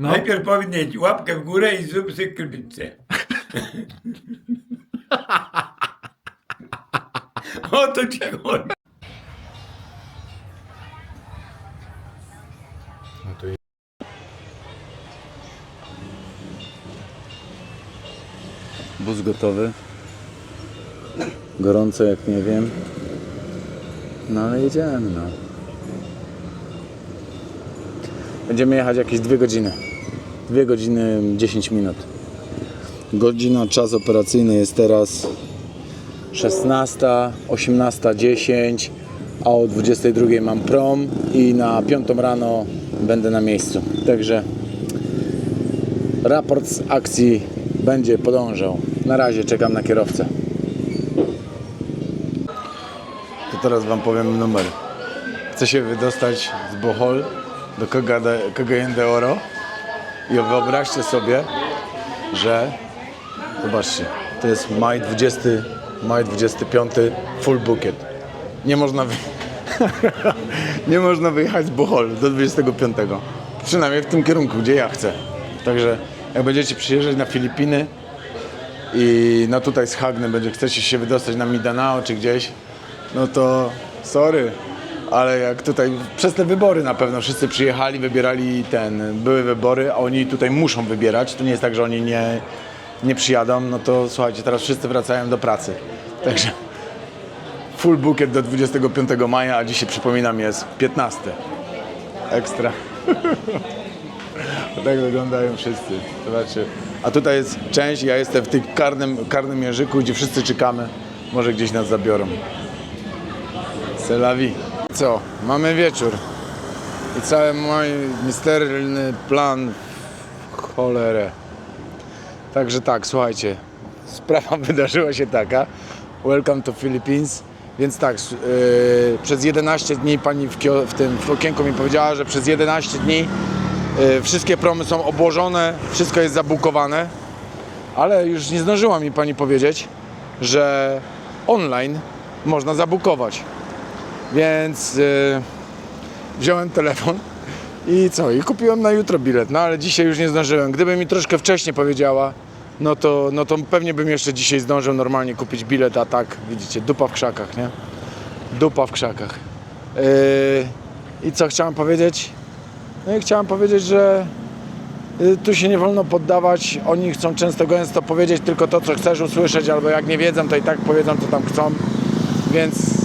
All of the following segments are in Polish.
No. Najpierw powinien łapkę w górę i zrób sobie krypicę. o to ci chodzi. No to. Bus gotowy. Gorąco jak nie wiem. No ale jedziemy no. Będziemy jechać jakieś dwie godziny. Dwie godziny 10 minut. Godzina, czas operacyjny jest teraz 16, 18.10, a o 22 mam prom i na 5 rano będę na miejscu. Także raport z akcji będzie podążał. Na razie czekam na kierowcę. To teraz Wam powiem numer. Chcę się wydostać z Bohol do Cagayan- de i wyobraźcie sobie, że zobaczcie, to jest maj 20, maj 25, full bukiet. Nie można, wy... nie można wyjechać z Bohol do 25. Przynajmniej w tym kierunku, gdzie ja chcę. Także jak będziecie przyjeżdżać na Filipiny i no tutaj z Hagny będzie, chcecie się wydostać na Mindanao czy gdzieś, no to sorry, ale jak tutaj przez te wybory na pewno wszyscy przyjechali, wybierali ten, były wybory, a oni tutaj muszą wybierać, to nie jest tak, że oni nie, nie przyjadą, no to słuchajcie, teraz wszyscy wracają do pracy. Także full bukiet do 25 maja, a dzisiaj przypominam jest 15. Ekstra. Tak wyglądają wszyscy. Zobaczcie. A tutaj jest część, ja jestem w tym karnym, karnym języku, gdzie wszyscy czekamy. Może gdzieś nas zabiorą. C'est la vie. Co? Mamy wieczór. I cały mój misterny plan w cholerę. Także tak, słuchajcie. Sprawa wydarzyła się taka. Welcome to Philippines. Więc tak, yy, przez 11 dni pani w, w tym w okienku mi powiedziała, że przez 11 dni yy, wszystkie promy są obłożone, wszystko jest zabukowane, ale już nie zdążyła mi pani powiedzieć, że online można zabukować. Więc yy, wziąłem telefon i co? I kupiłem na jutro bilet. No ale dzisiaj już nie zdążyłem. Gdyby mi troszkę wcześniej powiedziała, no to, no to pewnie bym jeszcze dzisiaj zdążył normalnie kupić bilet, a tak widzicie, dupa w krzakach, nie? Dupa w krzakach. Yy, I co chciałem powiedzieć? No i chciałem powiedzieć, że y, tu się nie wolno poddawać. Oni chcą często gęsto powiedzieć tylko to, co chcesz usłyszeć, albo jak nie wiedzą, to i tak powiedzą, co tam chcą. Więc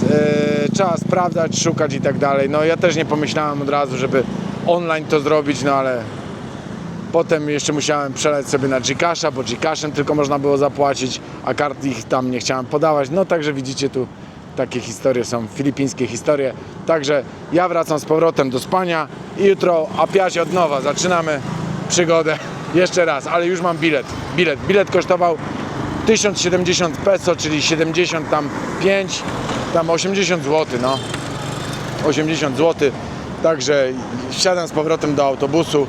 trzeba sprawdzać, szukać i tak dalej. No ja też nie pomyślałem od razu, żeby online to zrobić, no ale potem jeszcze musiałem przeleć sobie na Gcasha, bo Gcashem tylko można było zapłacić, a kart ich tam nie chciałem podawać. No także widzicie tu takie historie są, filipińskie historie. Także ja wracam z powrotem do spania i jutro apiać od nowa. Zaczynamy przygodę jeszcze raz, ale już mam bilet. Bilet, bilet kosztował 1070 peso, czyli 70 tam 5, tam 80 zł, no. 80 zł. Także wsiadam z powrotem do autobusu.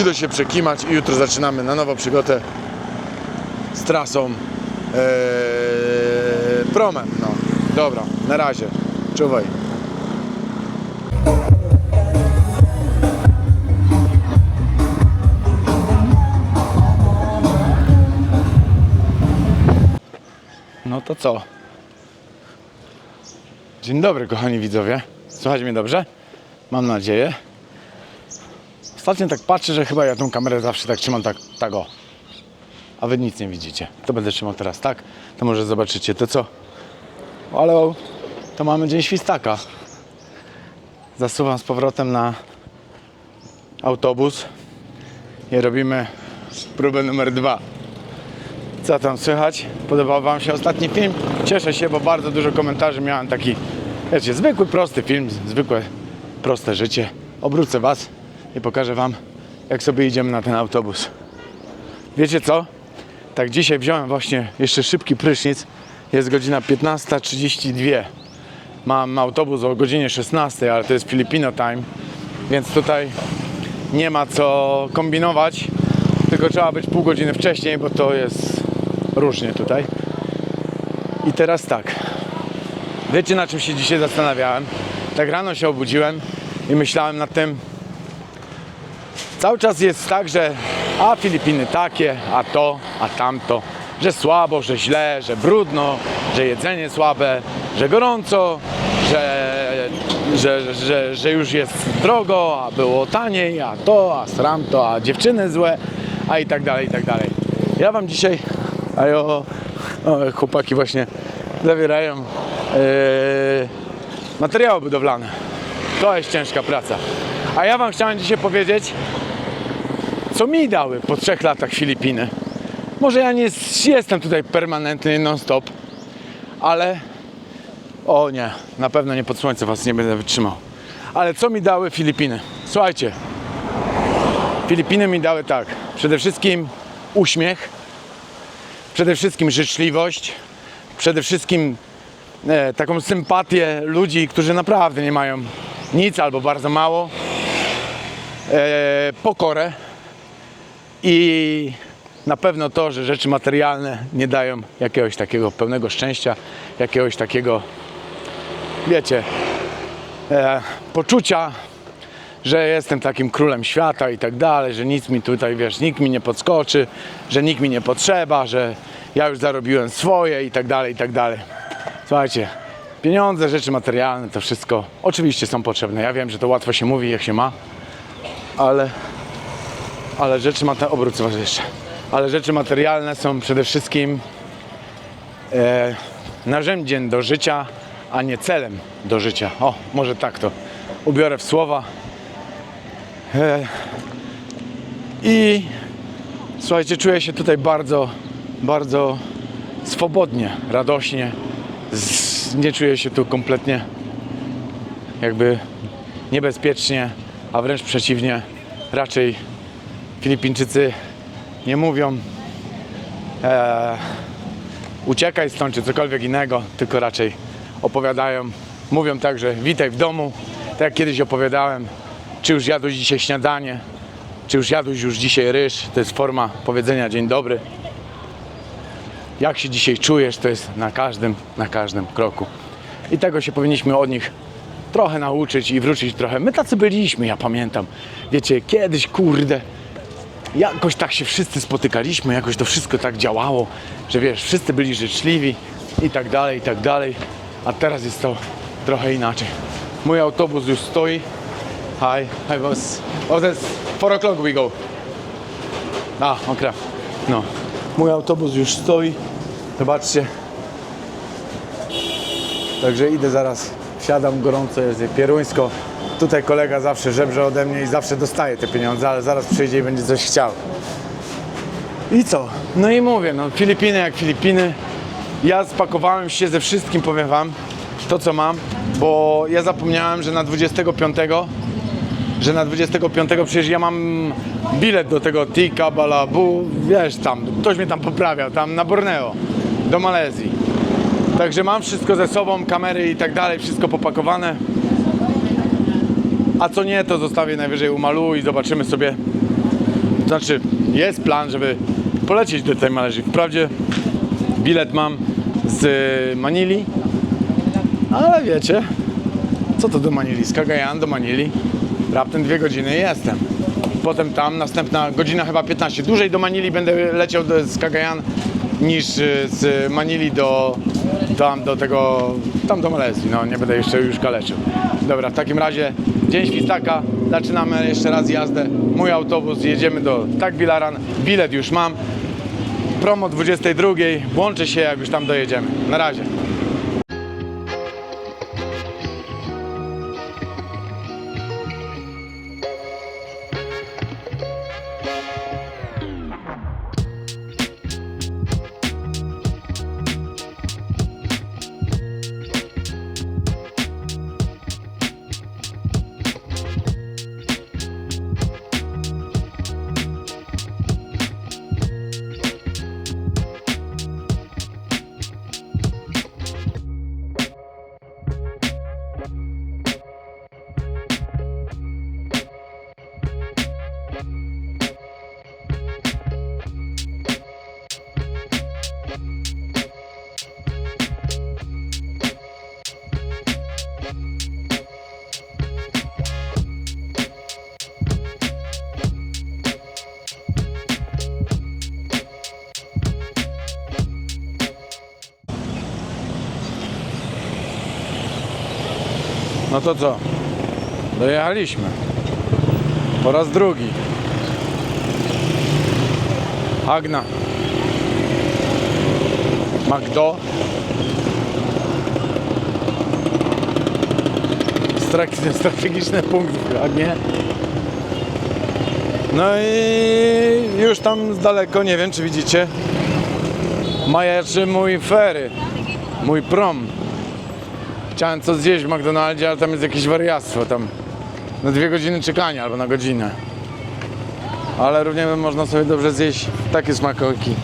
Idę się przekimać i jutro zaczynamy na nowo przygodę z trasą ee, promem. No. Dobra, na razie. Czuwaj. No to co? Dzień dobry, kochani widzowie. Słuchajcie mnie dobrze? Mam nadzieję. Ostatnio tak patrzę, że chyba ja tą kamerę zawsze tak trzymam tak, tak o. A wy nic nie widzicie. To będę trzymał teraz tak, to może zobaczycie. To co? Ale to mamy dzień świstaka. Zasuwam z powrotem na autobus i robimy próbę numer dwa. Co tam słychać? Podobał Wam się ostatni film? Cieszę się, bo bardzo dużo komentarzy miałem taki, wiecie, zwykły, prosty film, zwykłe, proste życie. Obrócę Was i pokażę Wam, jak sobie idziemy na ten autobus. Wiecie co? Tak dzisiaj wziąłem właśnie jeszcze szybki prysznic. Jest godzina 15.32. Mam autobus o godzinie 16, ale to jest Filipino time, więc tutaj nie ma co kombinować, tylko trzeba być pół godziny wcześniej, bo to jest różnie tutaj. I teraz tak. Wiecie na czym się dzisiaj zastanawiałem? Tak rano się obudziłem i myślałem nad tym, cały czas jest tak, że a Filipiny takie, a to, a tamto, że słabo, że źle, że brudno, że jedzenie słabe, że gorąco, że, że, że, że już jest drogo, a było taniej, a to, a stramto, a dziewczyny złe, a i tak dalej, i tak dalej. Ja wam dzisiaj, a jo, o, chłopaki właśnie zawierają yy, materiały budowlane. To jest ciężka praca. A ja wam chciałem dzisiaj powiedzieć, co mi dały po trzech latach Filipiny. Może ja nie jestem tutaj permanentny non-stop, ale o nie, na pewno nie pod słońce was nie będę wytrzymał. Ale co mi dały Filipiny? Słuchajcie, Filipiny mi dały tak, przede wszystkim uśmiech, przede wszystkim życzliwość, przede wszystkim e, taką sympatię ludzi, którzy naprawdę nie mają nic albo bardzo mało, e, pokorę i na pewno to, że rzeczy materialne nie dają jakiegoś takiego pełnego szczęścia, jakiegoś takiego, wiecie, e, poczucia, że jestem takim królem świata i tak dalej, że nic mi tutaj, wiesz, nikt mi nie podskoczy, że nikt mi nie potrzeba, że ja już zarobiłem swoje i tak dalej, i tak dalej. Słuchajcie, pieniądze, rzeczy materialne, to wszystko oczywiście są potrzebne. Ja wiem, że to łatwo się mówi, jak się ma, ale, ale rzeczy materialne, co ważniejsze, ale rzeczy materialne są przede wszystkim e, narzędziem do życia, a nie celem do życia. O, może tak to ubiorę w słowa. E, I słuchajcie, czuję się tutaj bardzo, bardzo swobodnie, radośnie. Nie czuję się tu kompletnie jakby niebezpiecznie, a wręcz przeciwnie. Raczej Filipińczycy nie mówią e, uciekaj stąd czy cokolwiek innego, tylko raczej opowiadają, mówią także witaj w domu, tak jak kiedyś opowiadałem, czy już jadłeś dzisiaj śniadanie, czy już jadłeś już dzisiaj ryż, to jest forma powiedzenia dzień dobry. Jak się dzisiaj czujesz, to jest na każdym, na każdym kroku. I tego się powinniśmy od nich trochę nauczyć i wrócić trochę. My tacy byliśmy, ja pamiętam. Wiecie, kiedyś, kurde, jakoś tak się wszyscy spotykaliśmy, jakoś to wszystko tak działało, że wiesz, wszyscy byli życzliwi i tak dalej, i tak dalej. A teraz jest to trochę inaczej. Mój autobus już stoi. Hi, hi boss. Oh, that's 4 o'clock we go. A, okra. No. Mój autobus już stoi. Zobaczcie. Także idę zaraz, wsiadam, gorąco jest pieruńsko. Tutaj kolega zawsze żebrze ode mnie i zawsze dostaje te pieniądze, ale zaraz przyjdzie i będzie coś chciał. I co? No i mówię, no Filipiny jak Filipiny. Ja spakowałem się ze wszystkim, powiem wam, to co mam, bo ja zapomniałem, że na 25 że na 25 przecież ja mam bilet do tego Tika, Balabu, wiesz tam, ktoś mnie tam poprawiał, tam na Borneo, do Malezji. Także mam wszystko ze sobą, kamery i tak dalej, wszystko popakowane. A co nie, to zostawię najwyżej u i zobaczymy sobie. Znaczy, jest plan, żeby polecieć do tej Malezji. Wprawdzie bilet mam z Manili, ale wiecie, co to do Manili? Z do Manili. Raptem dwie godziny jestem. Potem tam następna godzina chyba 15. Dłużej do Manili będę leciał do, z Cagayan niż y, z Manili do tam do tego, tam do Malezji. No nie będę jeszcze już kaleczył. Dobra, w takim razie dzień świstaka. Zaczynamy jeszcze raz jazdę. Mój autobus, jedziemy do Tagbilaran. Bilet już mam. Promo 22. Włączę się jak już tam dojedziemy. Na razie. No to co? Dojechaliśmy. Po raz drugi. Agna. Magdo. Strate- Strategiczny punkt w Agnie. No i już tam z daleko, nie wiem czy widzicie, majaczy mój ferry, mój prom. Chciałem coś zjeść w McDonaldzie, ale tam jest jakieś wariactwo, tam na dwie godziny czekania albo na godzinę. Ale równie można sobie dobrze zjeść takie smakołyki.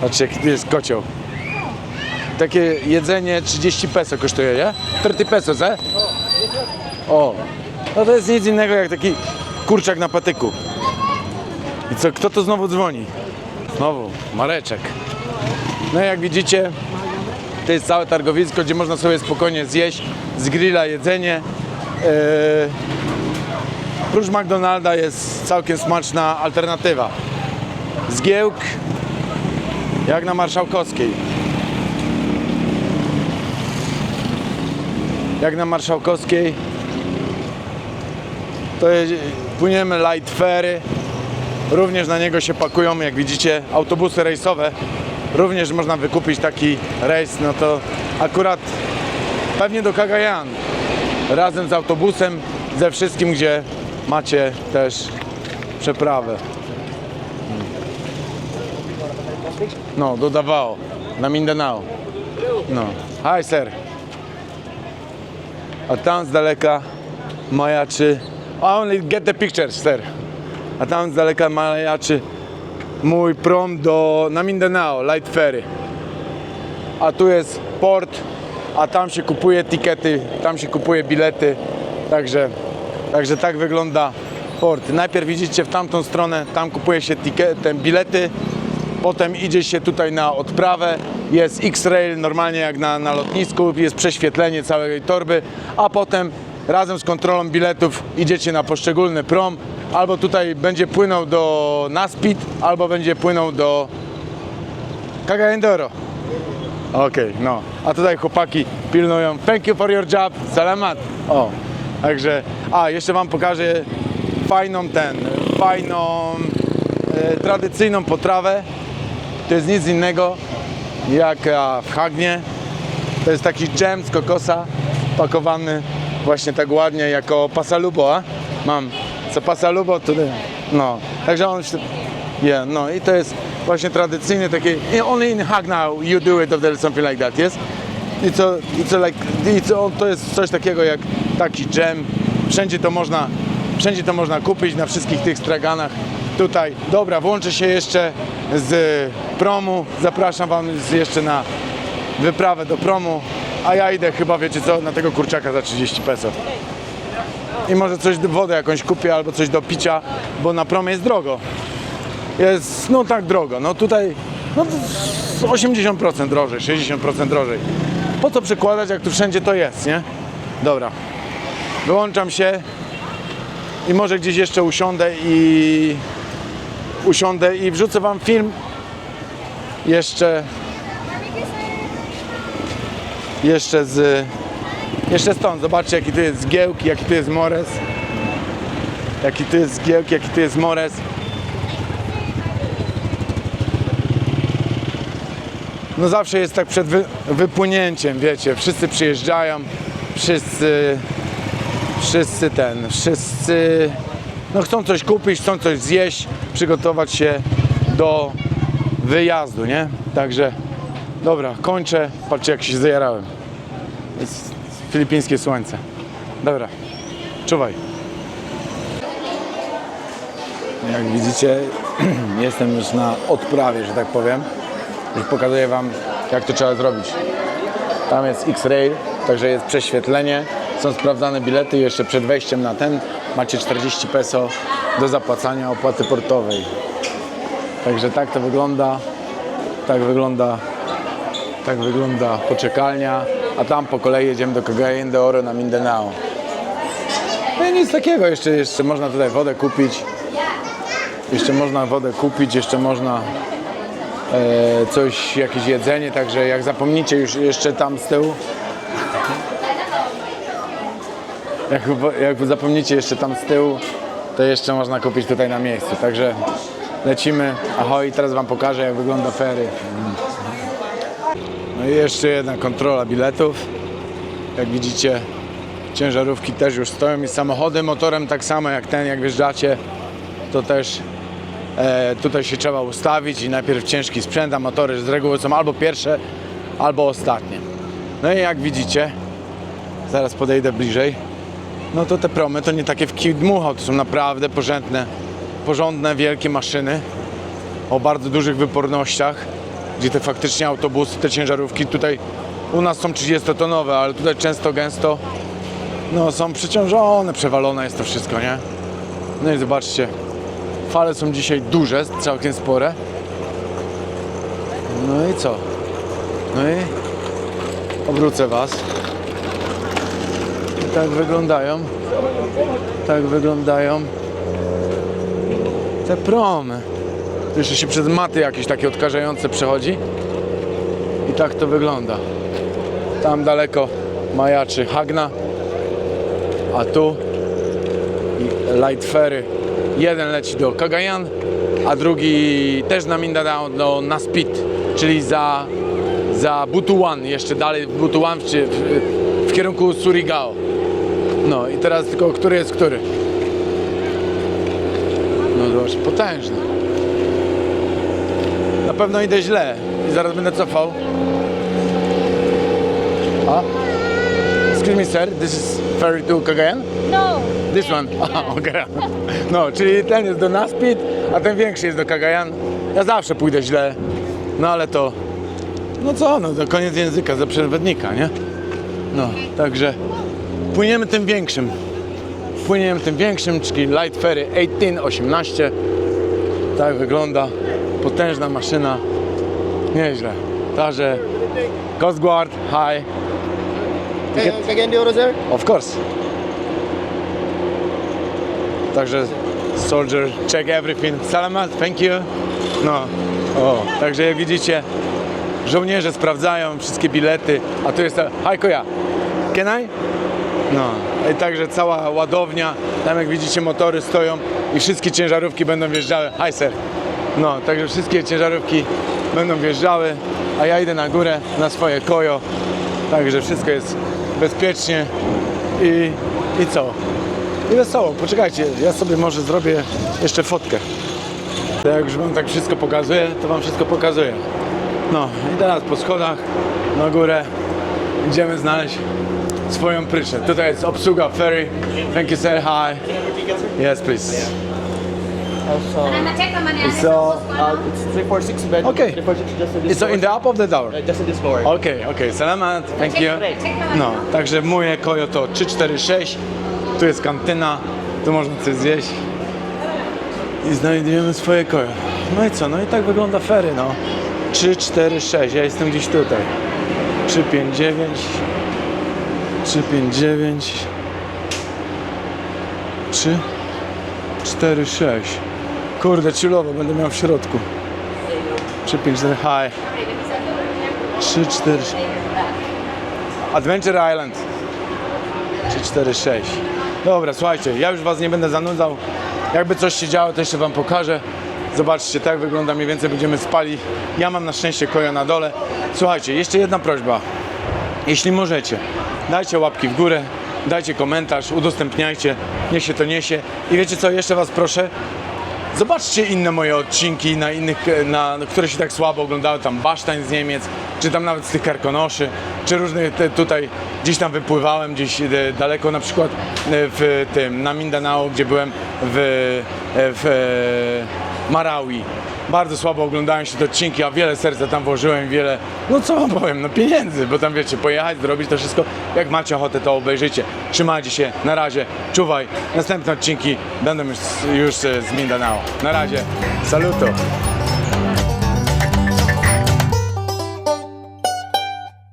Patrzcie, jaki jest kocioł. Takie jedzenie 30 peso kosztuje, nie? 30 peso, ze? O, no to jest nic innego jak taki kurczak na patyku. I co, kto to znowu dzwoni? Znowu, Mareczek. No jak widzicie, to jest całe targowisko, gdzie można sobie spokojnie zjeść z grilla jedzenie. Eee, prócz McDonalda jest całkiem smaczna alternatywa. Zgiełk, jak na Marszałkowskiej. Jak na Marszałkowskiej. To jest, płyniemy light ferry. Również na niego się pakują, jak widzicie, autobusy rejsowe. Również można wykupić taki rejs, no to akurat pewnie do Kagajan. Razem z autobusem, ze wszystkim, gdzie macie też przeprawę. No, do Davao, na Mindanao. No. Hi, sir. A tam z daleka majaczy. I only get the pictures, sir. A tam z daleka majaczy mój prom do na Mindanao, Light Ferry. A tu jest port, a tam się kupuje tikety, tam się kupuje bilety. Także, także tak wygląda port. Najpierw widzicie w tamtą stronę, tam kupuje się tikety, bilety, potem idzie się tutaj na odprawę, jest X-Rail normalnie jak na, na lotnisku, jest prześwietlenie całej torby, a potem razem z kontrolą biletów idziecie na poszczególny prom, albo tutaj będzie płynął do Naspit, albo będzie płynął do Cagaendoro. Okej, no. A tutaj chłopaki pilnują. Thank you for your job. Salamat. O, także. A, jeszcze wam pokażę fajną ten, fajną, e, tradycyjną potrawę. To jest nic innego jak w Hagnie. To jest taki dżem z kokosa pakowany właśnie tak ładnie jako pasalubo, a? Mam. Co pasalubo to no. Także on yeah, no i to jest właśnie tradycyjny taki only in Hagna you do it or something like that, yes? I co, i co, like, i co, to jest coś takiego jak taki dżem. Wszędzie to można, wszędzie to można kupić na wszystkich tych straganach. Tutaj, dobra, włączę się jeszcze z promu. Zapraszam wam jeszcze na wyprawę do promu, a ja idę chyba, wiecie co, na tego kurczaka za 30 peso. I może coś, wodę jakąś kupię albo coś do picia, bo na promie jest drogo. Jest, no tak drogo, no tutaj, no to z 80% drożej, 60% drożej. Po co przykładać, jak tu wszędzie to jest, nie? Dobra, wyłączam się i może gdzieś jeszcze usiądę i usiądę i wrzucę wam film jeszcze jeszcze z jeszcze stąd. Zobaczcie jaki tu jest zgiełk, jaki tu jest mores. Jaki tu jest zgiełk, jaki tu jest mores. No zawsze jest tak przed wy, wypłynięciem, wiecie, wszyscy przyjeżdżają, wszyscy, wszyscy ten, wszyscy no chcą coś kupić, chcą coś zjeść, przygotować się do wyjazdu, nie? Także, dobra, kończę, patrzcie jak się zajarałem. Jest filipińskie słońce. Dobra, czuwaj. Jak widzicie, jestem już na odprawie, że tak powiem. Już pokazuję Wam, jak to trzeba zrobić. Tam jest X-Rail, także jest prześwietlenie, są sprawdzane bilety jeszcze przed wejściem na ten macie 40 peso do zapłacania opłaty portowej. Także tak to wygląda. Tak wygląda tak wygląda poczekalnia, a tam po kolei jedziemy do Cagayan de Oro na Mindanao. No i nic takiego, jeszcze, jeszcze można tutaj wodę kupić. Jeszcze można wodę kupić, jeszcze można e, coś, jakieś jedzenie, także jak zapomnicie już jeszcze tam z tyłu, jak, jak zapomnicie jeszcze tam z tyłu, to jeszcze można kupić tutaj na miejscu, także lecimy. Ahoj, teraz wam pokażę jak wygląda fery. No i jeszcze jedna kontrola biletów. Jak widzicie, ciężarówki też już stoją i samochody motorem tak samo jak ten, jak wjeżdżacie, to też e, tutaj się trzeba ustawić i najpierw ciężki sprzęt, a motory z reguły są albo pierwsze, albo ostatnie. No i jak widzicie, zaraz podejdę bliżej, no to te promy to nie takie w kij to są naprawdę porządne, porządne, wielkie maszyny o bardzo dużych wypornościach, gdzie te faktycznie autobusy, te ciężarówki tutaj u nas są 30-tonowe, ale tutaj często, gęsto no, są przeciążone, przewalone jest to wszystko, nie? No i zobaczcie, fale są dzisiaj duże, całkiem spore. No i co? No i obrócę Was. I tak wyglądają. Tak wyglądają te promy. Jeszcze się przez maty jakieś takie odkażające przechodzi. I tak to wygląda. Tam daleko majaczy Hagna, a tu light ferry. Jeden leci do Cagayan, a drugi też na Mindanao do Naspit, czyli za, za Butuan, jeszcze dalej w Butuan, czy w, w kierunku Surigao. No i teraz tylko, który jest który? No zobacz, potężny. Na pewno idę źle i zaraz będę cofał. A? Excuse me sir, this is ferry to Cagayan? No. This one? Aha, okej. No, czyli ten jest do Naspit, a ten większy jest do Kagajan. Ja zawsze pójdę źle, no ale to... No co, no to koniec języka za przewodnika, nie? No, także płyniemy tym większym. Płyniemy tym większym, czyli Light Ferry 1818. Tak wygląda. Potężna maszyna. Nieźle. Także Coast Guard, hi. Again, again the orders there? Of course. Także soldier, check everything. Salamat, thank you. No, o, także jak widzicie, żołnierze sprawdzają wszystkie bilety, a tu jest hi Koja, can I? No, i także cała ładownia, tam jak widzicie motory stoją i wszystkie ciężarówki będą wjeżdżały. Hi sir. No, także wszystkie ciężarówki będą wjeżdżały, a ja idę na górę na swoje kojo. Także wszystko jest bezpiecznie i, i co? I wesoło. Poczekajcie, ja sobie może zrobię jeszcze fotkę. To jak już wam tak wszystko pokazuję, to wam wszystko pokazuję. No i teraz po schodach na górę idziemy znaleźć swoją pryszę. Tutaj jest obsługa ferry. Thank you sir, hi. Yes please. Yan. So, uh, it's 346 bed. Okay. 346 just in this It's in the up of the tower. Uh, just in this floor. Okej, okej, salamat, thank you. No, także moje kojo to 346. Tu jest kantyna, tu można coś zjeść. I znajdujemy swoje kojo. No i co? No i tak wygląda fery, no. 346, ja jestem gdzieś tutaj. 359. 359. 3 4 6. Kurde, chillowo, będę miał w środku. 354 high. 3 4 Adventure Island 3 4 6 Dobra, słuchajcie, ja już was nie będę zanudzał. Jakby coś się działo, to jeszcze wam pokażę. Zobaczcie, tak wygląda mniej więcej, będziemy spali. Ja mam na szczęście koja na dole. Słuchajcie, jeszcze jedna prośba. Jeśli możecie, dajcie łapki w górę, dajcie komentarz, udostępniajcie, niech się to niesie. I wiecie co, jeszcze was proszę, Zobaczcie inne moje odcinki, na innych, e, na, które się tak słabo oglądały, tam Basztań z Niemiec, czy tam nawet z tych Karkonoszy, czy różnych te, tutaj, gdzieś tam wypływałem, gdzieś e, daleko, na przykład e, w tym, na Mindanao, gdzie byłem w, w Marawi. Bardzo słabo oglądałem się te odcinki, a wiele serca tam włożyłem, wiele, no co wam powiem, no pieniędzy, bo tam wiecie, pojechać, zrobić to wszystko, jak macie ochotę, to obejrzyjcie. Trzymajcie się, na razie, czuwaj, następne odcinki będą już, już z Mindanao. Na razie, saluto.